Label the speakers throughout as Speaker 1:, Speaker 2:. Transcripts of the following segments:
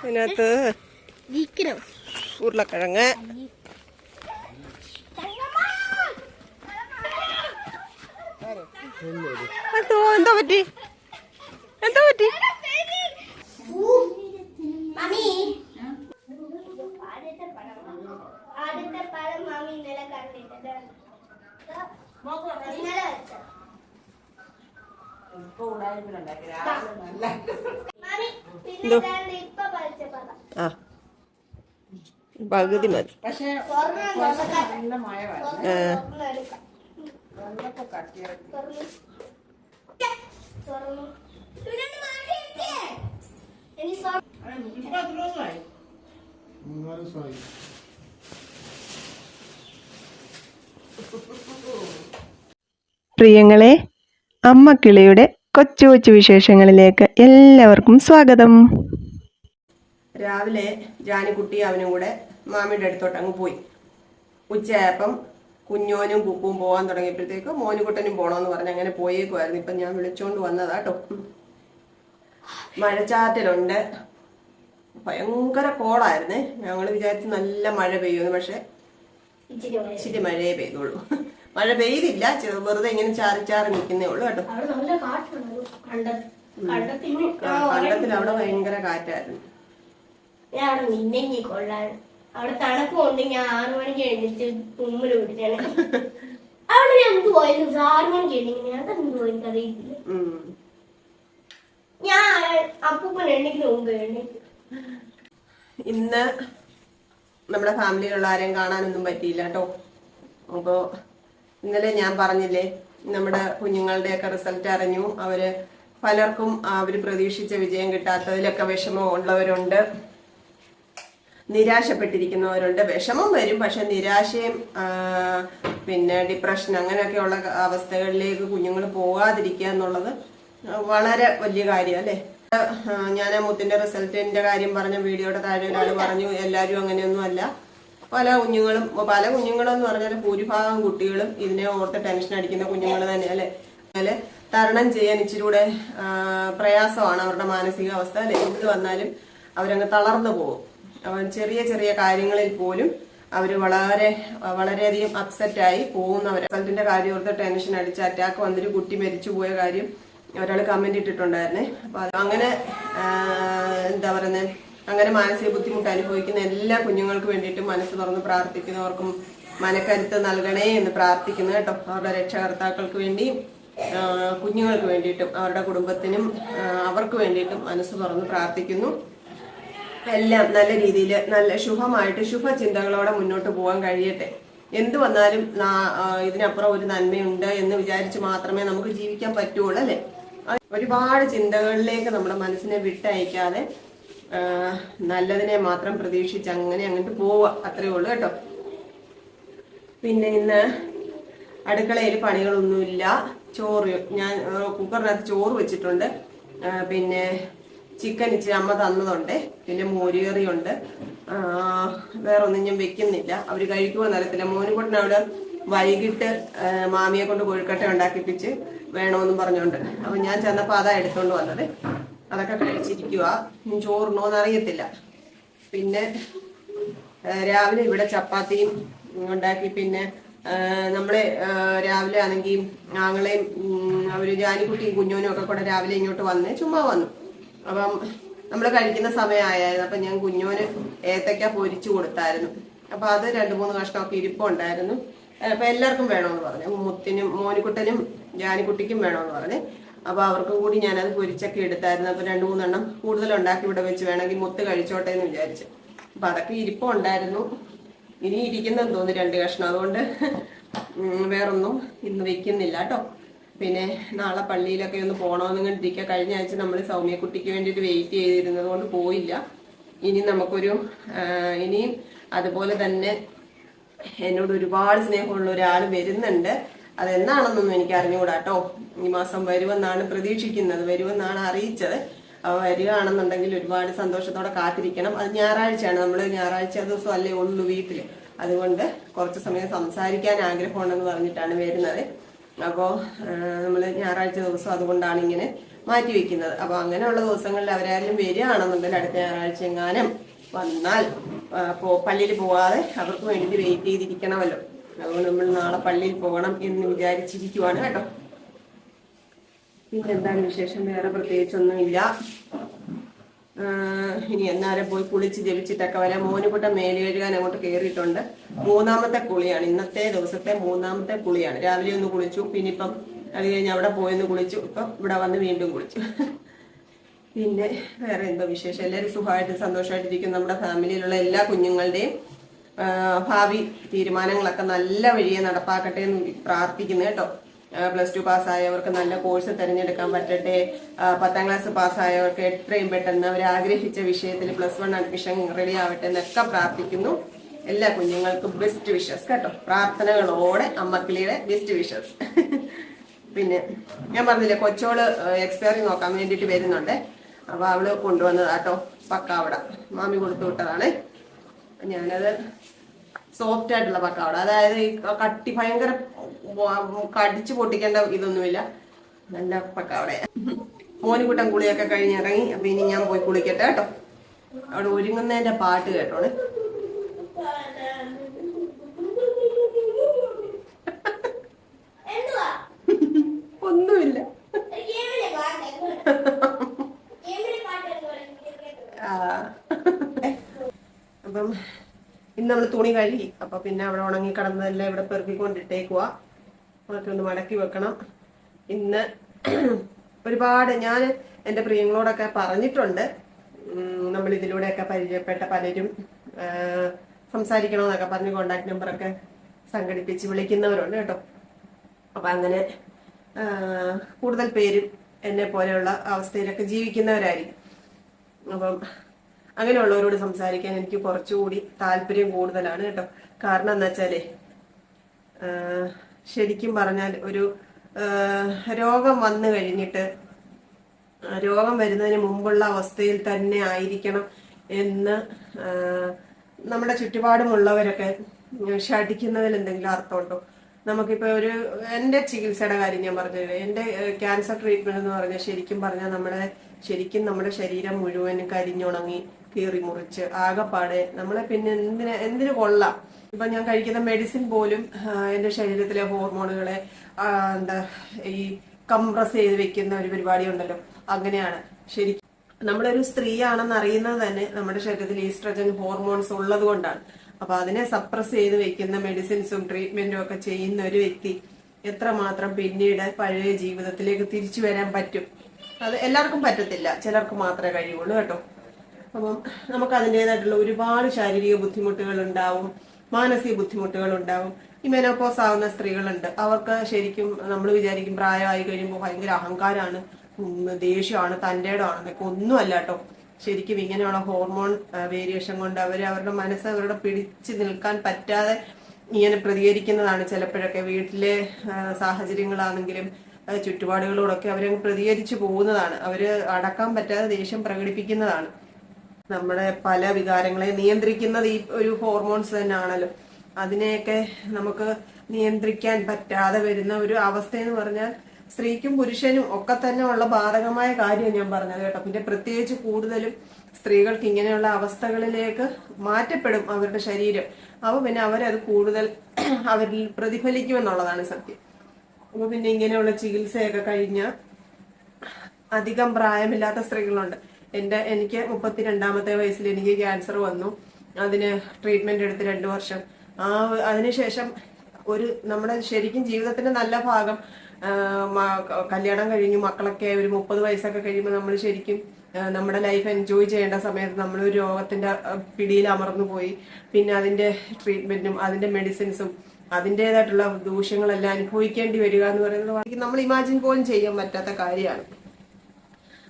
Speaker 1: അതിനകത്ത്
Speaker 2: വിൽക്കണോ
Speaker 1: ഉരുളക്കിഴങ്ങ്. എന്തോ എന്തോ പറ്റി? എന്തോ പറ്റി?
Speaker 2: ഇപ്പൊ പറിച്ച പഴം
Speaker 1: ആ. പകുതി മതി. പ്രിയങ്ങളെ അമ്മ കിളിയുടെ കൊച്ചു കൊച്ചു വിശേഷങ്ങളിലേക്ക് എല്ലാവർക്കും സ്വാഗതം. രാവിലെ ജാനിക്കുട്ടി അവനും കൂടെ മാമിയുടെ അടുത്തോട്ട് അങ്ങ് പോയി. ഉച്ചയായപ്പം കുഞ്ഞോനും കുക്കും പോകാൻ തുടങ്ങിയപ്പോഴത്തേക്ക് മോനുകുട്ടനും പോകണമെന്ന് പറഞ്ഞ് അങ്ങനെ പോയേക്കുമായിരുന്നു ഇപ്പം ഞാൻ വിളിച്ചോണ്ട് വന്നതാട്ടോ മഴച്ചാറ്റലുണ്ട്. ഭയങ്കര കോളായിരുന്നേ. ഞങ്ങൾ വിചാരിച്ച് നല്ല മഴ പെയ്യുമെന്ന് പക്ഷെ.
Speaker 2: ഇച്ചിരി
Speaker 1: മഴയേ പെയ്തുള്ളൂ. മഴ പെയ്തില്ല. വെറുതെ ഇങ്ങനെ ചാറി ചാറി നിൽക്കുന്നേ ഉള്ളൂ കേട്ടോ. കണ്ടത്തിൽ അവിടെ ഭയങ്കര കാറ്റായിരുന്നു.
Speaker 2: അവിടെ തണുപ്പ് കൊണ്ട് അവിടെ തണുപ്പുണ്ട് ഞാൻ ആറു മണിക്ക് എഴുന്നിട്ട് തുമ്മൽ വിട്ടിട്ടാണ് അവിടെ ഞാൻ എന്ത് പോയാലും ആറു മണിക്ക് എഴുന്നിങ്ങനെ അറിയില്ല. ഞാൻ അപ്പൂപ്പൻ എണ്ണിക്കുന്ന മുമ്പ് എണ്ണിക്കും
Speaker 1: ഇന്ന് നമ്മുടെ ഫാമിലിയിലുള്ള ആരെയും കാണാനൊന്നും പറ്റിയില്ല കേട്ടോ. അപ്പോ ഇന്നലെ ഞാൻ പറഞ്ഞില്ലേ നമ്മുടെ കുഞ്ഞുങ്ങളുടെയൊക്കെ റിസൾട്ട് അറിഞ്ഞു. അവർ പലർക്കും അവർ പ്രതീക്ഷിച്ച വിജയം കിട്ടാത്തതിലൊക്കെ വിഷമം ഉള്ളവരുണ്ട്. നിരാശപ്പെട്ടിരിക്കുന്നവരുണ്ട്. വിഷമം വരും പക്ഷെ നിരാശയും പിന്നെ ഡിപ്രഷൻ അങ്ങനെയൊക്കെയുള്ള അവസ്ഥകളിലേക്ക് കുഞ്ഞുങ്ങൾ പോകാതിരിക്കുക എന്നുള്ളത് വളരെ വലിയ കാര്യം അല്ലേ? ഞാൻ മുത്തിന്റെ റിസൾട്ടിന്റെ കാര്യം പറഞ്ഞ വീഡിയോയുടെ താഴെ ഒരാൾ പറഞ്ഞു എല്ലാവരും അങ്ങനെയൊന്നും അല്ല പല കുഞ്ഞുങ്ങളും പല കുഞ്ഞുങ്ങളും എന്ന് പറഞ്ഞാൽ ഭൂരിഭാഗം കുട്ടികളും ഇതിനെ ഓർത്ത് ടെൻഷൻ അടിക്കുന്ന കുഞ്ഞുങ്ങൾ തന്നെ അല്ലെ? അല്ലെ? തരണം ചെയ്യാൻ ഇച്ചിരി കൂടെ പ്രയാസമാണ് അവരുടെ മാനസികാവസ്ഥ. അല്ലെ? എന്ത് വന്നാലും അവരങ്ങ് തളർന്നു പോകും. അവൻ ചെറിയ ചെറിയ കാര്യങ്ങളിൽ പോലും അവർ വളരെ വളരെയധികം അപ്സെറ്റ് ആയി പോകുന്നവർ റിസൾട്ടിന്റെ കാര്യം ഓർത്ത് ടെൻഷൻ അടിച്ച് അറ്റാക്ക് വന്നിട്ട് കുട്ടി മരിച്ചു പോയ കാര്യം ഒരാൾ കമന്റ് ഇട്ടിട്ടുണ്ടായിരുന്നേ. അപ്പൊ അങ്ങനെ എന്താ പറയുന്നത് അങ്ങനെ മാനസിക ബുദ്ധിമുട്ട് അനുഭവിക്കുന്ന എല്ലാ കുഞ്ഞുങ്ങൾക്ക് വേണ്ടിയിട്ട് മനസ്സ് തുറന്ന് പ്രാർത്ഥിക്കുന്നവർക്കും മനക്കരുത്ത് നൽകണേ എന്ന് പ്രാർത്ഥിക്കുന്നു കേട്ടോ. അവരുടെ രക്ഷകർത്താക്കൾക്ക് വേണ്ടിയും ആ, കുഞ്ഞുങ്ങൾക്ക് വേണ്ടിയിട്ടും അവരുടെ കുടുംബത്തിനും അവർക്ക് വേണ്ടിയിട്ടും മനസ്സ് തുറന്ന് പ്രാർത്ഥിക്കുന്നു. എല്ലാം നല്ല രീതിയിൽ നല്ല ശുഭമായിട്ട് ശുഭചിന്തകളോടെ മുന്നോട്ട് പോകാൻ കഴിയട്ടെ. എന്ത് വന്നാലും ഇതിനപ്പുറം ഒരു നന്മയുണ്ട് എന്ന് വിചാരിച്ച് മാത്രമേ നമുക്ക് ജീവിക്കാൻ പറ്റുള്ളൂ അല്ലെ? ഒരുപാട് ചിന്തകളിലേക്ക് നമ്മുടെ മനസ്സിനെ വിട്ടയക്കാതെ നല്ലതിനെ മാത്രം പ്രതീക്ഷിച്ച് അങ്ങനെ അങ്ങോട്ട് പോവുക. അത്രേ ഉള്ളൂ കേട്ടോ. പിന്നെ ഇന്ന് അടുക്കളയിൽ പണികളൊന്നുമില്ല. ചോറ് ഞാൻ കുക്കറിനകത്ത് ചോറ് വെച്ചിട്ടുണ്ട്. പിന്നെ ചിക്കൻ ഇച്ചിരി അമ്മ തന്നതുണ്ട്. പിന്നെ മോരുകറിയുണ്ട്. വേറെ ഒന്നും ഞാൻ വെക്കുന്നില്ല. അവർ കഴിക്കുമോ നിലത്തില്ല മോനുകൊട്ടിന് അവിടെ വൈകിട്ട് മാമിയെ കൊണ്ട് കൊഴുക്കട്ട ഉണ്ടാക്കിപ്പിച്ച് വേണമെന്നും പറഞ്ഞുകൊണ്ട്. അപ്പൊ ഞാൻ ചെന്നപ്പോൾ അതാ എടുത്തോണ്ട് വന്നത്. അതൊക്കെ കഴിച്ചിരിക്കുക ഇനി എന്നറിയത്തില്ല പിന്നെ രാവിലെ ഇവിടെ ചപ്പാത്തിയും ഉണ്ടാക്കി. പിന്നെ നമ്മളെ രാവിലെ ആണെങ്കിൽ ആങ്ങളെയും ഒരു ജാനിക്കുട്ടിയും കുഞ്ഞോനും ഒക്കെ കൂടെ രാവിലെ ഇങ്ങോട്ട് വന്ന് ചുമ്മാ വന്നു. അപ്പം നമ്മൾ കഴിക്കുന്ന സമയമായിരുന്നു അപ്പം ഞാൻ കുഞ്ഞോന് ഏത്തക്ക പൊരിച്ചു കൊടുത്തായിരുന്നു. അപ്പൊ അത് രണ്ട് മൂന്ന് കഷ്ണമൊക്കെ ഇരിപ്പുണ്ടായിരുന്നു അപ്പൊ എല്ലാവർക്കും വേണമെന്ന് പറഞ്ഞു. മുത്തിനും മോനിക്കുട്ടനും ജാനിക്കുട്ടിക്കും വേണമെന്ന് പറഞ്ഞു. അപ്പൊ അവർക്ക് കൂടി ഞാനത് പൊരിച്ചൊക്കെ എടുത്തായിരുന്നു. അപ്പൊ രണ്ടു മൂന്നെണ്ണം കൂടുതൽ ഉണ്ടാക്കി ഇവിടെ വെച്ച് വേണമെങ്കിൽ മുത്ത് കഴിച്ചോട്ടെ എന്ന് വിചാരിച്ചു. അപ്പൊ അതൊക്കെ ഇരിപ്പുണ്ടായിരുന്നു ഇനി ഇരിക്കുന്നെന്ന് തോന്നി രണ്ട് കഷ്ണം. അതുകൊണ്ട് വേറൊന്നും ഇന്ന് വെക്കുന്നില്ല കേട്ടോ. പിന്നെ നാളെ പള്ളിയിലൊക്കെ ഒന്ന് പോകണമെന്ന് കണ്ടിരിക്കുക കഴിഞ്ഞ ആഴ്ച നമ്മൾ സൗമ്യക്കുട്ടിക്ക് വേണ്ടിയിട്ട് വെയിറ്റ് ചെയ്തിരുന്നത് കൊണ്ട് പോയില്ല. ഇനി നമുക്കൊരു ഇനിയും അതുപോലെ തന്നെ എന്നോട് ഒരുപാട് സ്നേഹമുള്ള ഒരാൾ വരുന്നുണ്ട്. അതെന്നാണെന്നൊന്നും എനിക്ക് അറിഞ്ഞുകൂടാ കേട്ടോ. ഈ മാസം വരുമെന്നാണ് പ്രതീക്ഷിക്കുന്നത്. വരുമെന്നാണ് അറിയിച്ചത്. അപ്പൊ വരികയാണെന്നുണ്ടെങ്കിൽ ഒരുപാട് സന്തോഷത്തോടെ കാത്തിരിക്കണം. അത് ഞായറാഴ്ചയാണ്. നമ്മൾ ഞായറാഴ്ച ദിവസം അല്ലേ ഉള്ളൂ വീട്ടിൽ അതുകൊണ്ട് കുറച്ച് സമയം സംസാരിക്കാൻ ആഗ്രഹമുണ്ടെന്ന് പറഞ്ഞിട്ടാണ് വരുന്നത്. അപ്പോൾ നമ്മൾ ഞായറാഴ്ച ദിവസം അതുകൊണ്ടാണ് ഇങ്ങനെ മാറ്റി വെക്കുന്നത്. അപ്പോൾ അങ്ങനെയുള്ള ദിവസങ്ങളിൽ അവരാരും വരികയാണെന്നുണ്ടെങ്കിൽ അടുത്ത ഞായറാഴ്ച എങ്ങാനും വന്നാൽ പള്ളിയിൽ പോവാതെ അവർക്ക് വേണ്ടി വെയിറ്റ് ചെയ്തിരിക്കണമല്ലോ. അതുകൊണ്ട് നമ്മൾ നാളെ പള്ളിയിൽ പോകണം എന്ന് വിചാരിച്ചിരിക്കുവാണ് കേട്ടോ. പിന്നെ എന്താണ് വിശേഷം? വേറെ പ്രത്യേകിച്ചൊന്നുമില്ല. ഇനി എന്നാലും പോയി കുളിച്ച് ജപിച്ചിട്ടൊക്കെ വരാം. മോനുകുട്ട മേൽ കഴുകാൻ അങ്ങോട്ട് കയറിയിട്ടുണ്ട് മൂന്നാമത്തെ കുളിയാണ്. ഇന്നത്തെ ദിവസത്തെ മൂന്നാമത്തെ കുളിയാണ്. രാവിലെ ഒന്ന് കുളിച്ചു. പിന്നെ ഇപ്പം അത് കഴിഞ്ഞ് അവിടെ പോയൊന്ന് കുളിച്ചു. ഇപ്പം ഇവിടെ വന്ന് വീണ്ടും കുളിച്ചു. പിന്നെ വേറെ എന്തോ വിശേഷം? എല്ലാവരും സുഖമായിട്ട് സന്തോഷമായിട്ടിരിക്കും നമ്മുടെ ഫാമിലിയിലുള്ള എല്ലാ കുഞ്ഞുങ്ങളുടെയും ഭാവി തീരുമാനങ്ങളൊക്കെ നല്ല വഴിയെ നടപ്പാക്കട്ടെ എന്ന് പ്രാർത്ഥിക്കുന്നു കേട്ടോ. പ്ലസ് ടു പാസ്സായവർക്ക് നല്ല കോഴ്സ് തിരഞ്ഞെടുക്കാൻ പറ്റട്ടെ. പത്താം ക്ലാസ് പാസ്സായവർക്ക് എത്രയും പെട്ടെന്ന് അവർ ആഗ്രഹിച്ച വിഷയത്തിൽ പ്ലസ് വൺ അഡ്മിഷൻ റെഡി ആവട്ടെ എന്നൊക്കെ പ്രാർത്ഥിക്കുന്നു. എല്ലാ കുഞ്ഞുങ്ങൾക്കും ബെസ്റ്റ് വിഷസ് കേട്ടോ. പ്രാർത്ഥനകളോടെ അമ്മക്കിളിയുടെ ബെസ്റ്റ് വിഷസ് പിന്നെ ഞാൻ പറഞ്ഞില്ലേ കൊച്ചോൾ എക്സ്പയറി നോക്കാൻ വേണ്ടിയിട്ട് വരുന്നുണ്ട്. അപ്പൊ അവൾ കൊണ്ടുവന്നതാട്ടോ പക്കാവട. മാമി കൊടുത്തു വിട്ടതാണ്. ഞാനത് സോഫ്റ്റ് ആയിട്ടുള്ള പക്കാവട അതായത് ഈ കട്ടി ഭയങ്കര കടിച്ചു പൊട്ടിക്കേണ്ട ഇതൊന്നുമില്ല. നല്ല പക്കാവട മോനിക്കുട്ടൻ കുളിയൊക്കെ കഴിഞ്ഞിറങ്ങി അപ്പൊ ഇനി ഞാൻ പോയി കുളിക്കട്ടെ കേട്ടോ. അവിടെ ഒരുങ്ങുന്നതിന്റെ പാട്ട്
Speaker 2: കേട്ടോ
Speaker 1: ഒന്നുമില്ല. ആ. അപ്പം ഇന്ന് നമ്മൾ തുണി കഴുകി. അപ്പൊ പിന്നെ അവിടെ ഉണങ്ങി കിടന്നതെല്ലാം ഇവിടെ പെറുക്കിക്കൊണ്ടിട്ടേക്കുക അതൊക്കെ ഒന്ന് മടക്കി വെക്കണം. ഇന്ന് ഒരുപാട് ഞാൻ എന്റെ പ്രിയങ്ങളോടൊക്കെ പറഞ്ഞിട്ടുണ്ട്. നമ്മൾ ഇതിലൂടെയൊക്കെ പരിചയപ്പെട്ട പലരും സംസാരിക്കണമെന്നൊക്കെ പറഞ്ഞ് കോണ്ടാക്ട് നമ്പറൊക്കെ സംഘടിപ്പിച്ച് വിളിക്കുന്നവരുണ്ട് കേട്ടോ. അപ്പൊ അങ്ങനെ കൂടുതൽ പേരും എന്നെ പോലെയുള്ള അവസ്ഥയിലൊക്കെ ജീവിക്കുന്നവരായിരിക്കും. അപ്പം അങ്ങനെയുള്ളവരോട് സംസാരിക്കാൻ എനിക്ക് കുറച്ചുകൂടി താല്പര്യം കൂടുതലാണ് കേട്ടോ. കാരണം എന്താ വെച്ചാലേ ശരിക്കും പറഞ്ഞാൽ ഒരു രോഗം വന്നു കഴിഞ്ഞിട്ട് രോഗം വരുന്നതിന് മുമ്പുള്ള അവസ്ഥയിൽ തന്നെ ആയിരിക്കണം എന്ന് നമ്മുടെ ചുറ്റുപാടുമുള്ളവരൊക്കെ ശഠിക്കുന്നതിൽ എന്തെങ്കിലും അർത്ഥമുണ്ടോ? നമുക്കിപ്പോ ഒരു എന്റെ ചികിത്സയുടെ കാര്യം ഞാൻ പറഞ്ഞു എന്റെ ക്യാൻസർ ട്രീറ്റ്മെന്റ് എന്ന് പറഞ്ഞാൽ ശരിക്കും പറഞ്ഞാൽ നമ്മുടെ ശരിക്കും നമ്മുടെ ശരീരം മുഴുവൻ കരിഞ്ഞുണങ്ങി കീറി മുറിച്ച് ആകെപ്പാടെ നമ്മളെ പിന്നെ എന്തിന് എന്തിനു കൊള്ളാം? ഇപ്പൊ ഞാൻ കഴിക്കുന്ന മെഡിസിൻ പോലും എന്റെ ശരീരത്തിലെ ഹോർമോണുകളെ എന്താ ഈ കംപ്രസ് ചെയ്ത് വെക്കുന്ന ഒരു പരിപാടി ഉണ്ടല്ലോ അങ്ങനെയാണ്. ശരിക്കും നമ്മളൊരു സ്ത്രീയാണെന്ന് അറിയുന്നത് തന്നെ നമ്മുടെ ശരീരത്തിൽ ഈസ്ട്രജൻ ഹോർമോൺസ് ഉള്ളത് കൊണ്ടാണ്. അപ്പൊ അതിനെ സപ്രസ് ചെയ്ത് വെക്കുന്ന മെഡിസിൻസും ട്രീറ്റ്മെന്റും ഒക്കെ ചെയ്യുന്ന ഒരു വ്യക്തി എത്രമാത്രം പിന്നീട് പഴയ ജീവിതത്തിലേക്ക് തിരിച്ചു വരാൻ പറ്റും? അത് എല്ലാവർക്കും പറ്റത്തില്ല. ചിലർക്ക് മാത്രമേ കഴിയുള്ളൂ കേട്ടോ. അപ്പം നമുക്ക് അതിന്റെതായിട്ടുള്ള ഒരുപാട് ശാരീരിക ബുദ്ധിമുട്ടുകൾ ഉണ്ടാവും മാനസിക ബുദ്ധിമുട്ടുകൾ ഉണ്ടാവും ഈ മെനോപോസ് ആവുന്ന സ്ത്രീകളുണ്ട്. അവർക്ക് ശരിക്കും നമ്മൾ വിചാരിക്കും പ്രായമായി കഴിയുമ്പോൾ ഭയങ്കര അഹങ്കാരമാണ് ദേഷ്യമാണ് തന്റെ ഇടമാണെന്നൊക്കെ ഒന്നുമല്ല കേട്ടോ ശരിക്കും ഇങ്ങനെയുള്ള ഹോർമോൺ വേരിയേഷൻ കൊണ്ട് അവർ അവരുടെ മനസ്സ് അവരുടെ പിടിച്ചു നിൽക്കാൻ പറ്റാതെ ഇങ്ങനെ പ്രതികരിക്കുന്നതാണ് ചിലപ്പോഴൊക്കെ. വീട്ടിലെ സാഹചര്യങ്ങളാണെങ്കിലും ചുറ്റുപാടുകളോടൊക്കെ അവരങ്ങ് പ്രതികരിച്ചു പോകുന്നതാണ്. അവർ അടക്കാൻ പറ്റാതെ ദേഷ്യം പ്രകടിപ്പിക്കുന്നതാണ്. നമ്മുടെ പല വികാരങ്ങളെ നിയന്ത്രിക്കുന്നത് ഈ ഒരു ഹോർമോൺസ് തന്നെയാണല്ലോ. അതിനെയൊക്കെ നമുക്ക് നിയന്ത്രിക്കാൻ പറ്റാതെ വരുന്ന ഒരു അവസ്ഥ എന്ന് പറഞ്ഞാൽ സ്ത്രീക്കും പുരുഷനും ഒക്കെ തന്നെ ഉള്ള ബാധകമായ കാര്യം ഞാൻ പറഞ്ഞത് കേട്ടോ. പിന്നെ പ്രത്യേകിച്ച് കൂടുതലും സ്ത്രീകൾക്ക് ഇങ്ങനെയുള്ള അവസ്ഥകളിലേക്ക് മാറ്റപ്പെടും അവരുടെ ശരീരം. അപ്പൊ പിന്നെ അവരത് കൂടുതൽ അവരിൽ പ്രതിഫലിക്കുമെന്നുള്ളതാണ് സത്യം. അപ്പൊ പിന്നെ ഇങ്ങനെയുള്ള ചികിത്സയൊക്കെ കഴിഞ്ഞ അധികം പ്രായമില്ലാത്ത സ്ത്രീകളുണ്ട്. എന്റെ എനിക്ക് മുപ്പത്തിരണ്ടാമത്തെ വയസ്സിൽ എനിക്ക് ക്യാൻസർ വന്നു. അതിന് ട്രീറ്റ്മെന്റ് എടുത്ത് രണ്ടു വർഷം. ആ അതിനുശേഷം ഒരു നമ്മുടെ ശരിക്കും ജീവിതത്തിന്റെ നല്ല ഭാഗം കല്യാണം കഴിഞ്ഞു മക്കളൊക്കെ ഒരു മുപ്പത് വയസ്സൊക്കെ കഴിയുമ്പോൾ നമ്മൾ ശരിക്കും നമ്മുടെ ലൈഫ് എൻജോയ് ചെയ്യേണ്ട സമയത്ത് നമ്മൾ ഒരു രോഗത്തിന്റെ പിടിയിൽ അമർന്നു പോയി. പിന്നെ അതിന്റെ ട്രീറ്റ്മെന്റും അതിന്റെ മെഡിസിൻസും അതിന്റെതായിട്ടുള്ള ദൂഷ്യങ്ങളെല്ലാം അനുഭവിക്കേണ്ടി വരിക എന്ന് പറയുന്നത് നമ്മൾ ഇമാജിൻ പോലും ചെയ്യാൻ പറ്റാത്ത കാര്യമാണ്.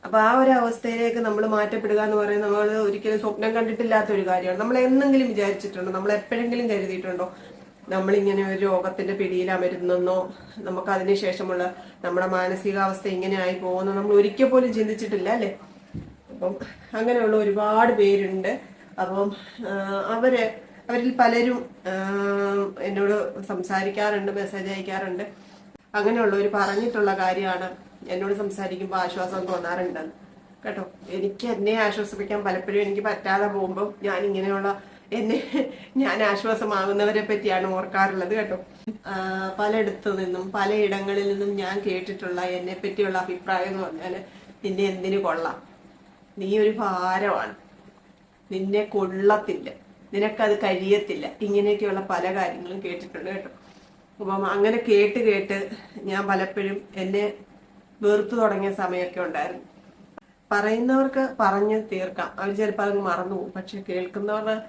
Speaker 1: അപ്പൊ ആ ഒരു അവസ്ഥയിലേക്ക് നമ്മൾ മാറ്റപ്പെടുക എന്ന് പറയുന്നത് നമ്മൾ ഒരിക്കലും സ്വപ്നം കണ്ടിട്ടില്ലാത്ത ഒരു കാര്യമാണ്. നമ്മൾ എന്തെങ്കിലും വിചാരിച്ചിട്ടുണ്ടോ? നമ്മൾ എപ്പോഴെങ്കിലും കരുതിയിട്ടുണ്ടോ? നമ്മൾ ഇങ്ങനെ ഒരു രോഗത്തിന്റെ പിടിയിൽ അമരുന്നെന്നോ നമുക്ക് അതിനുശേഷമുള്ള നമ്മുടെ മാനസികാവസ്ഥ ഇങ്ങനെ ആയി പോകുന്നോ നമ്മൾ ഒരിക്കൽ പോലും ചിന്തിച്ചിട്ടില്ല അല്ലെ? അപ്പം അങ്ങനെയുള്ള ഒരുപാട് പേരുണ്ട്. അപ്പം അവർ അവരിൽ പലരും എന്നോട് സംസാരിക്കാറുണ്ട് മെസ്സേജ് അയക്കാറുണ്ട്. അങ്ങനെയുള്ളവർ പറഞ്ഞിട്ടുള്ള കാര്യമാണ് എന്നോട് സംസാരിക്കുമ്പോൾ ആശ്വാസം തോന്നാറുണ്ട് കേട്ടോ? എനിക്ക് എന്നെ ആശ്വസിപ്പിക്കാൻ പലപ്പോഴും എനിക്ക് പറ്റാതെ പോകുമ്പോൾ ഞാൻ ഇങ്ങനെയുള്ള എന്നെ ഞാൻ ആശ്വാസമാകുന്നവരെ പറ്റിയാണ് ഓർക്കാറുള്ളത് കേട്ടോ. പലയിടത്തു നിന്നും പലയിടങ്ങളിൽ നിന്നും ഞാൻ കേട്ടിട്ടുള്ള എന്നെ പറ്റിയുള്ള അഭിപ്രായം എന്ന് പറഞ്ഞാൽ നിന്നെ എന്തിനു കൊള്ളാം? നീ ഒരു ഭാരമാണ് നിന്നെ കൊള്ളത്തില്ല. നിനക്കത് കഴിയത്തില്ല. ഇങ്ങനെയൊക്കെയുള്ള പല കാര്യങ്ങളും കേട്ടിട്ടുണ്ട് കേട്ടോ. അപ്പം അങ്ങനെ കേട്ട് കേട്ട് ഞാൻ പലപ്പോഴും എന്നെ വെറുത്തു തുടങ്ങിയ സമയമൊക്കെ ഉണ്ടായിരുന്നു. പറയുന്നവർക്ക് പറഞ്ഞ് തീർക്കാം. അവർ ചിലപ്പോൾ അത് മറന്നു പോകും. പക്ഷെ കേൾക്കുന്നവരുടെ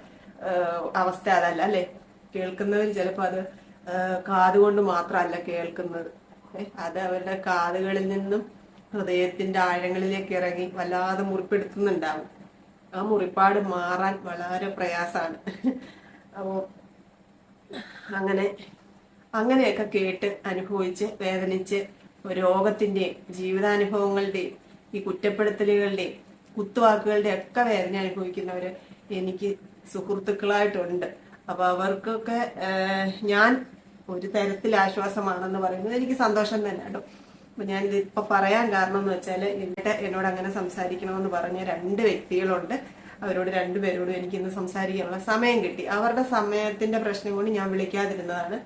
Speaker 1: അവസ്ഥ അതല്ല അല്ലേ? കേൾക്കുന്നവർ ചിലപ്പോൾ അത് കാതുകൊണ്ട് മാത്രമല്ല കേൾക്കുന്നത്. അത് അവരുടെ കാതുകളിൽ നിന്നും ഹൃദയത്തിന്റെ ആഴങ്ങളിലേക്ക് ഇറങ്ങി വല്ലാതെ മുറിപ്പെടുത്തുന്നുണ്ടാവും. ആ മുറിപ്പാട് മാറാൻ വളരെ പ്രയാസമാണ്. അപ്പോൾ അങ്ങനെ അങ്ങനെയൊക്കെ കേട്ട് അനുഭവിച്ച് വേദനിച്ച് രോഗത്തിന്റെയും ജീവിതാനുഭവങ്ങളുടെയും ഈ കുറ്റപ്പെടുത്തലുകളുടെയും കുത്തുവാക്കുകളുടെയും ഒക്കെ വേദന അനുഭവിക്കുന്നവര് എനിക്ക് സുഹൃത്തുക്കളായിട്ടുണ്ട്. അപ്പൊ അവർക്കൊക്കെ ഞാൻ ഒരു തരത്തിൽ ആശ്വാസമാണെന്ന് പറയുന്നത് എനിക്ക് സന്തോഷം തന്നെ കേട്ടോ. അപ്പൊ ഞാൻ ഇത് ഇപ്പൊ പറയാൻ കാരണം എന്ന് വെച്ചാൽ എന്നിട്ട് എന്നോട് അങ്ങനെ സംസാരിക്കണമെന്ന് പറഞ്ഞ രണ്ട് വ്യക്തികളുണ്ട്. അവരോട് രണ്ടുപേരോടും എനിക്ക് ഇന്ന് സംസാരിക്കാനുള്ള സമയം കിട്ടി. അവരുടെ സമയത്തിന്റെ പ്രശ്നം കൊണ്ട് ഞാൻ വിളിക്കാതിരുന്നതാണ്.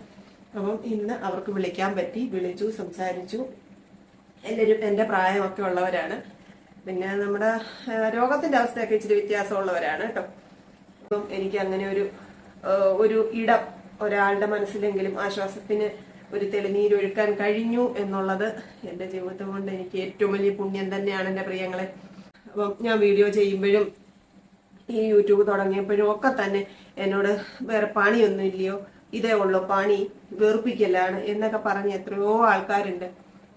Speaker 1: അപ്പം ഇന്ന് അവർക്ക് വിളിക്കാൻ പറ്റി. വിളിച്ചു സംസാരിച്ചു. എല്ലാവരും എന്റെ പ്രായമൊക്കെ ഉള്ളവരാണ്. പിന്നെ നമ്മുടെ രോഗത്തിന്റെ അവസ്ഥയൊക്കെ ഇച്ചിരി വ്യത്യാസമുള്ളവരാണ് കേട്ടോ. അപ്പം എനിക്ക് അങ്ങനെ ഒരു ഒരു ഇടം ഒരാളുടെ മനസ്സിലെങ്കിലും ആശ്വാസത്തിന് ഒരു തെളിനീര് തെളിനീരൊഴുക്കാൻ കഴിഞ്ഞു എന്നുള്ളത് എന്റെ ജീവിതം കൊണ്ട് എനിക്ക് ഏറ്റവും വലിയ പുണ്യം തന്നെയാണ് എന്റെ പ്രിയങ്ങളെ. അപ്പം ഞാൻ വീഡിയോ ചെയ്യുമ്പോഴും ഈ യൂട്യൂബ് തുടങ്ങിയപ്പോഴും ഒക്കെ തന്നെ എന്നോട് വേറെ പണിയൊന്നും ഇല്ലയോ? ഇതേ ഉള്ളൂ പണി വെറുപ്പിക്കലാണ് എന്നൊക്കെ പറഞ്ഞ് എത്രയോ ആൾക്കാരുണ്ട്.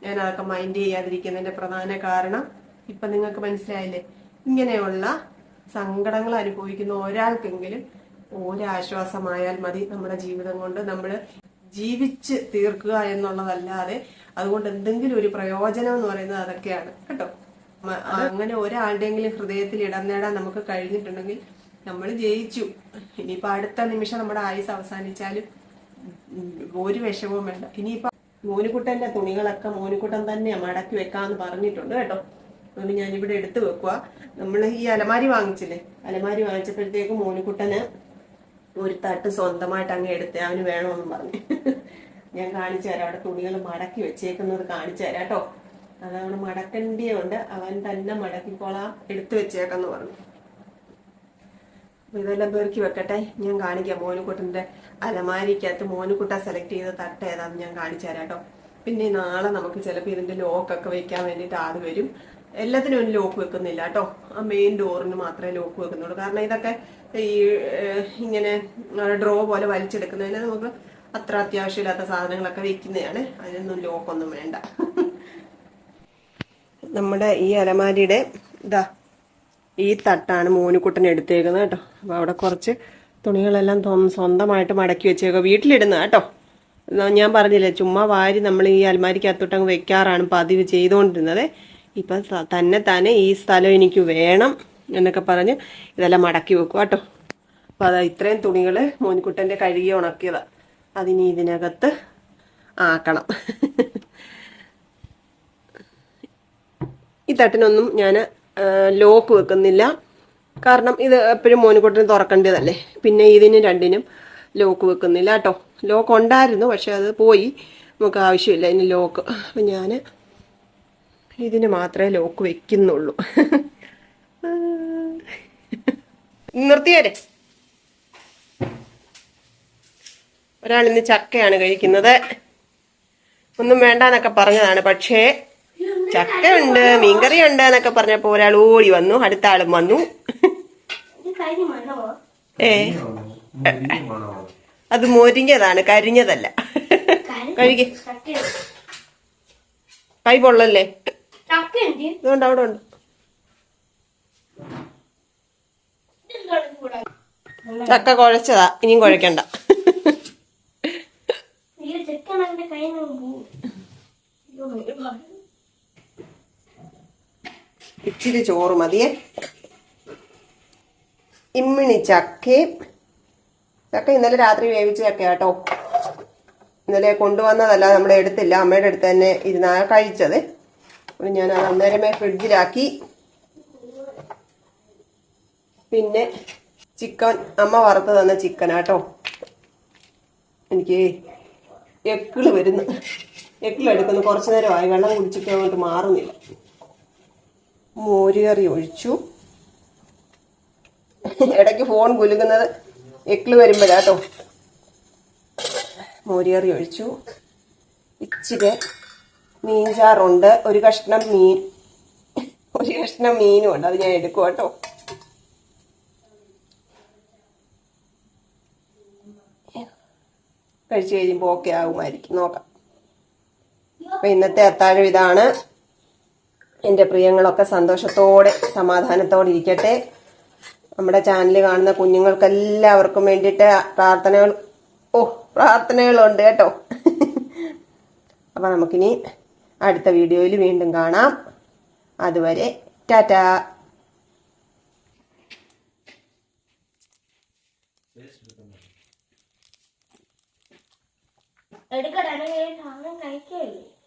Speaker 1: ഞാൻ അതൊക്കെ മൈൻഡ് ചെയ്യാതിരിക്കുന്നതിന്റെ പ്രധാന കാരണം ഇപ്പൊ നിങ്ങൾക്ക് മനസ്സിലായില്ലേ? ഇങ്ങനെയുള്ള സങ്കടങ്ങൾ അനുഭവിക്കുന്ന ഒരാൾക്കെങ്കിലും ഒരാശ്വാസമായാൽ മതി നമ്മുടെ ജീവിതം കൊണ്ട്. നമ്മൾ ജീവിച്ച് തീർക്കുക എന്നുള്ളതല്ലാതെ അതുകൊണ്ട് എന്തെങ്കിലും ഒരു പ്രയോജനം എന്ന് പറയുന്നത് അതൊക്കെയാണ്. കേട്ടോ? അങ്ങനെ ഒരാളുടെയെങ്കിലും ഹൃദയത്തിൽ ഇടം നേടാൻ നമുക്ക് കഴിഞ്ഞിട്ടുണ്ടെങ്കിൽ നമ്മൾ ജയിച്ചു. ഇനിയിപ്പോ അടുത്ത നിമിഷം നമ്മുടെ ആയുസ് അവസാനിച്ചാലും ഒരു വിഷമവും വേണ്ട. ഇനിയിപ്പോ മോനുകുട്ടന്റെ തുണികളൊക്കെ മോനുകുട്ടൻ തന്നെ മടക്കി വെക്കാന്ന് പറഞ്ഞിട്ടുണ്ട് കേട്ടോ. അതുകൊണ്ട് ഞാനിവിടെ എടുത്തു വെക്കുക നമ്മൾ ഈ അലമാരി വാങ്ങിച്ചില്ലേ? അലമാരി വാങ്ങിച്ചപ്പോഴത്തേക്ക് മോനുകുട്ടന് ഒരു തട്ട് സ്വന്തമായിട്ട് അങ്ങ് എടുത്ത്. അവന് വേണമെന്ന് പറഞ്ഞു. ഞാൻ കാണിച്ചു തരാം. അവിടെ തുണികൾ മടക്കി വെച്ചേക്കുന്നത് കാണിച്ചു തരാം കേട്ടോ. അതവിടെ മടക്കേണ്ടിയുണ്ട്. അവൻ തന്നെ മടക്കിക്കോളാം. എടുത്തു വെച്ചേക്കെന്ന് പറഞ്ഞു. ഇതെല്ലാം പെറുക്കി വെക്കട്ടെ. ഞാൻ കാണിക്കാം. മോനുക്കുട്ടന്റെ അലമാരിക്കകത്ത് മോനുക്കുട്ട സെലക്ട് ചെയ്ത തട്ട് ഏതാന്ന് ഞാൻ കാണിച്ചു തരാം കേട്ടോ. പിന്നെ നാളെ നമുക്ക് ചിലപ്പോൾ ഇതിന്റെ ലോക്കൊക്കെ വെക്കാൻ വേണ്ടിട്ട് ആൾ വരും. എല്ലാത്തിനും ഒരു ലോക്ക് വെക്കുന്നില്ല കേട്ടോ. ആ മെയിൻ ഡോറിന് മാത്രമേ ലോക്ക് വെക്കുന്നുള്ളൂ. കാരണം ഇതൊക്കെ ഈ ഇങ്ങനെ ഡ്രോ പോലെ വലിച്ചെടുക്കുന്നതിന് നമുക്ക് അത്ര അത്യാവശ്യമില്ലാത്ത സാധനങ്ങളൊക്കെ വെക്കുന്നതാണ്. അതിനൊന്നും ലോക്കൊന്നും വേണ്ട. നമ്മുടെ ഈ അലമാരിയുടെ ഇതാ ഈ തട്ടാണ് മോനുക്കുട്ടൻ എടുത്തേക്കുന്നത് കേട്ടോ. അപ്പോൾ അവിടെ കുറച്ച് തുണികളെല്ലാം സ്വന്തമായിട്ട് മടക്കി വെച്ചേക്കുക വീട്ടിലിടുന്ന കേട്ടോ. ഞാൻ പറഞ്ഞില്ലേ ചുമ്മാ വാരി നമ്മൾ ഈ അലമാരിക്കകത്തോട്ട് അങ്ങ് വെക്കാറാണ് പതിവ് ചെയ്തുകൊണ്ടിരുന്നത്. ഇപ്പം തന്നെ തന്നെ ഈ സ്ഥലം എനിക്ക് വേണം എന്നൊക്കെ പറഞ്ഞ് ഇതെല്ലാം മടക്കി വെക്കുക കേട്ടോ. അപ്പം അതാ ഇത്രയും തുണികൾ മോൻകുട്ടന്റെ കഴുകി ഉണക്കിയതാണ് അതിനി ഇതിനകത്ത് ആക്കണം. ഈ തട്ടിനൊന്നും ഞാൻ ലോക്ക് വെക്കുന്നില്ല. കാരണം ഇത് എപ്പോഴും മോനുകുട്ടിന് തുറക്കേണ്ടതല്ലേ. പിന്നെ ഇതിന് രണ്ടിനും ലോക്ക് വെക്കുന്നില്ല കേട്ടോ. ലോക്ക് ഉണ്ടായിരുന്നു പക്ഷെ അത് പോയി. നമുക്ക് ആവശ്യമില്ല ഇനി ലോക്ക്. അപ്പം ഞാൻ ഇതിന് മാത്രമേ ലോക്ക് വെക്കുന്നുള്ളൂ. നിർത്തിയേരെ. ഒരാളിന്ന് ചക്കയാണ് കഴിക്കുന്നത്. ഒന്നും വേണ്ടെന്നൊക്കെ പറഞ്ഞതാണ് പക്ഷേ ചക്ക ഉണ്ട് മീൻകറി ഉണ്ട് എന്നൊക്കെ പറഞ്ഞപ്പോ ഒരാൾ ഓടി വന്നു അടുത്ത ആളും വന്നു. ഏ. അത് മോരിഞ്ഞതാണ് കരിഞ്ഞതല്ല. കഴുകി.
Speaker 2: ചക്ക.
Speaker 1: കൈ പൊള്ളല്ലേ?
Speaker 2: ചക്ക
Speaker 1: ഇതുകൊണ്ട് അവിടെ ഉണ്ട്. ചക്ക കുഴച്ചതാ ഇനിയും കുഴക്കണ്ട.
Speaker 2: ഈ ചെക്കൻ അവന്റെ കയ്യിൽ നിന്ന് പോവും അയ്യോ, ഒരുപാട്.
Speaker 1: ഇച്ചിരി ചോറ് മതിയേ. ഇമ്മിണി ചക്കയും ചക്ക ഇന്നലെ രാത്രി വേവിച്ച ചക്ക കേട്ടോ. ഇന്നലെ കൊണ്ടുവന്നതല്ല നമ്മൾ എടുത്തില്ല. അമ്മയുടെ അടുത്ത് തന്നെ ഇരുന്നാ കഴിച്ചത്. അപ്പോൾ ഞാൻ അത് അന്നേരമേ ഫ്രിഡ്ജിലാക്കി. പിന്നെ ചിക്കൻ അമ്മ വറുത്ത് തന്ന ചിക്കനാട്ടോ എനിക്ക് എക്കിൾ വരുന്നു. എക്കിളെടുക്കുന്നു. കുറച്ചു നേരമായി. വെള്ളം കുടിച്ചിട്ട് അങ്ങോട്ട് മാറുന്നില്ല. മോരുകറി ഒഴിച്ചു. ഇടയ്ക്ക് ഫോൺ കുലുങ്ങുന്നത് എക്കിൾ വരുമ്പോഴാട്ടോ മോരുകറി ഒഴിച്ചു. ഇച്ചിരി മീൻചാറുണ്ട്. ഒരു കഷ്ണം മീൻ. ഒരു കഷ്ണം മീനും ഉണ്ട്. അത് ഞാൻ എടുക്കും കേട്ടോ കഴിച്ചു കഴിയുമ്പോൾ ഓക്കെ ആകുമായിരിക്കും നോക്കാം. അപ്പൊ ഇന്നത്തെ അത്താഴം ഇതാണ്. എന്റെ പ്രിയങ്ങളൊക്കെ സന്തോഷത്തോടെ സമാധാനത്തോടെ ഇരിക്കട്ടെ. നമ്മുടെ ചാനൽ കാണുന്ന കുഞ്ഞുങ്ങൾക്കെല്ലാവർക്കും വേണ്ടിയിട്ട് പ്രാർത്ഥനകൾ ഓ പ്രാർത്ഥനകളുണ്ട് കേട്ടോ. അപ്പൊ നമുക്കിനി അടുത്ത വീഡിയോയിൽ വീണ്ടും കാണാം. അതുവരെ ടാറ്റാ.
Speaker 2: എടുക്കട്ടെ സാധനം കഴിക്കല്ലേ?